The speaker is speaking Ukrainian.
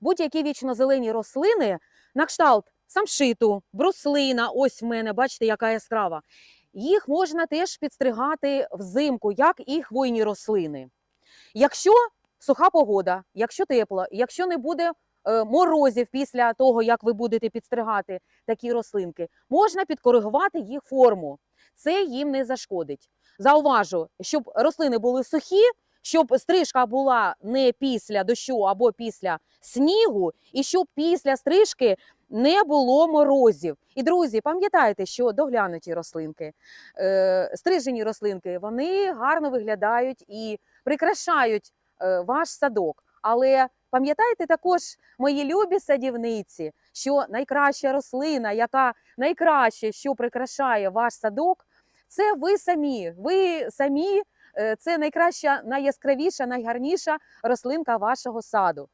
будь-які вічнозелені рослини на кшталт самшиту, бруслина, ось в мене, бачите, яка яскрава. Їх можна теж підстригати взимку, як і хвойні рослини. Якщо суха погода, якщо тепло, якщо не буде е, морозів після того, як ви будете підстригати такі рослинки, можна підкоригувати їх форму. Це їм не зашкодить. Зауважу, щоб рослини були сухі, щоб стрижка була не після дощу або після снігу, і щоб після стрижки не було морозів. І друзі, пам'ятайте, що доглянуті рослинки, е, стрижені рослинки, вони гарно виглядають і прикрашають е, ваш садок. Але пам'ятайте також, мої любі садівниці, що найкраща рослина, яка найкраще, що прикрашає ваш садок, це ви самі. Ви самі е, це найкраща, найяскравіша, найгарніша рослинка вашого саду.